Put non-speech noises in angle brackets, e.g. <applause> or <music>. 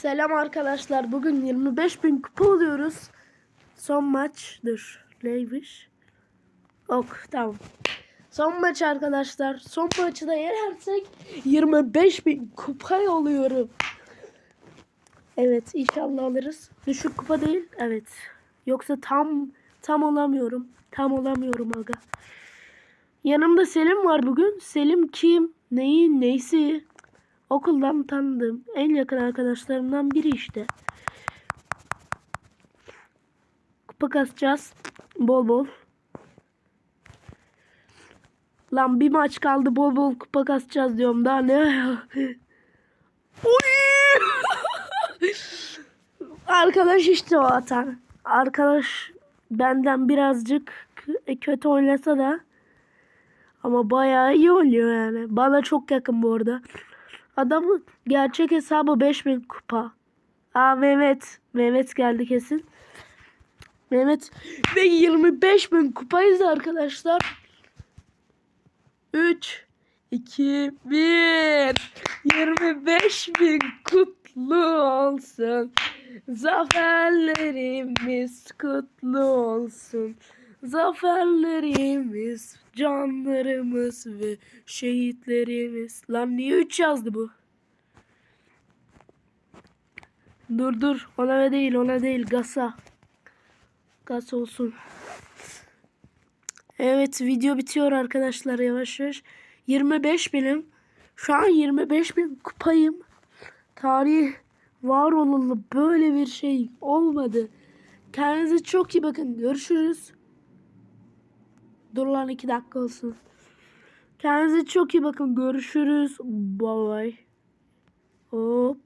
Selam arkadaşlar. Bugün 25 bin kupa oluyoruz. Son maçdır. Neymiş? Ok tamam. Son maç arkadaşlar. Son maçı da yenersek 25 bin kupa oluyorum. Evet inşallah alırız. Düşük kupa değil. Evet. Yoksa tam tam olamıyorum. Tam olamıyorum aga. Yanımda Selim var bugün. Selim kim? Neyin neysi? Okuldan tanıdığım en yakın arkadaşlarımdan biri işte. Kupa kasacağız. Bol bol. Lan bir maç kaldı bol bol kupa kasacağız diyorum daha ne? <laughs> <laughs> Arkadaş işte o atan. Arkadaş benden birazcık kötü oynasa da ama bayağı iyi oynuyor yani. Bana çok yakın bu arada. Adamın gerçek hesabı 5000 kupa. Aa Mehmet. Mehmet geldi kesin. Mehmet ve 25 bin kupayız arkadaşlar. 3 2 1 25 bin kutlu olsun. Zaferlerimiz kutlu olsun. Zaferlerimiz, canlarımız ve şehitlerimiz. Lan niye 3 yazdı bu? Dur dur ona değil ona değil Gasa. Gas olsun. Evet video bitiyor arkadaşlar yavaş yavaş. 25 binim. Şu an 25 bin kupayım. Tarih var olalı böyle bir şey olmadı. Kendinize çok iyi bakın. Görüşürüz. Dur lan 2 dakika olsun. Kendinize çok iyi bakın. Görüşürüz. Bye bye. Hop.